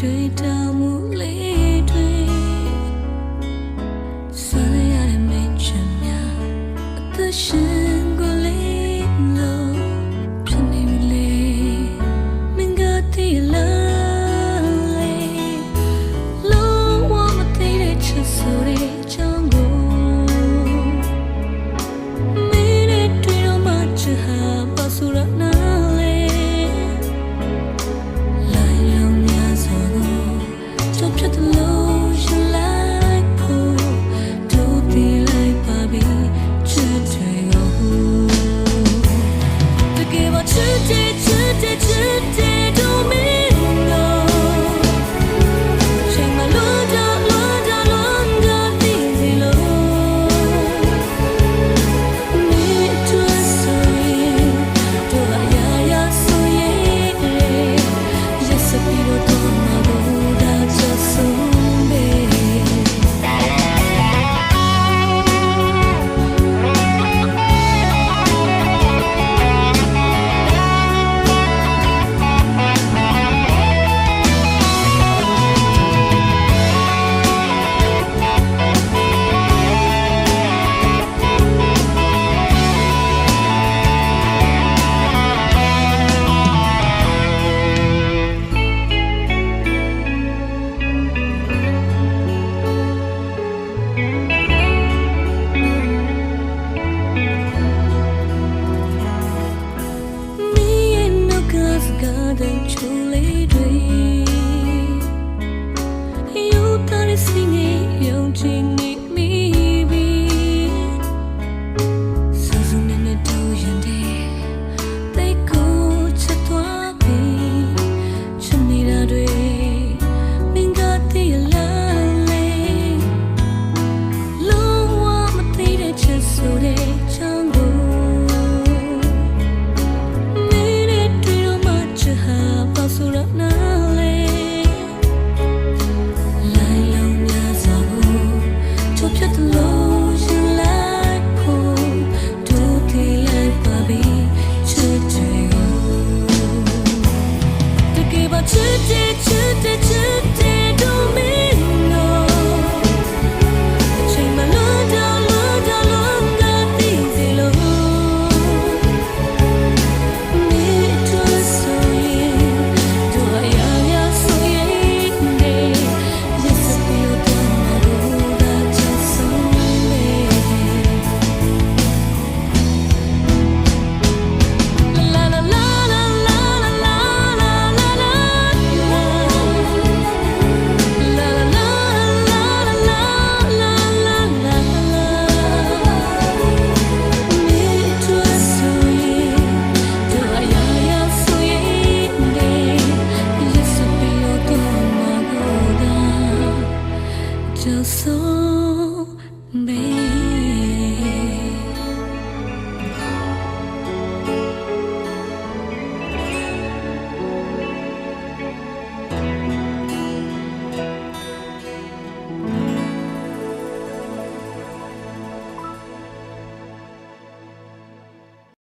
တွေ့တာမှုလေးတွေဆွေရတဲ့မင်းချင်များအသက်ရှင် ဆိုတော့နားလေလိုင်းလုံးများစွာကိုချိုးဖြတ်လို့ just so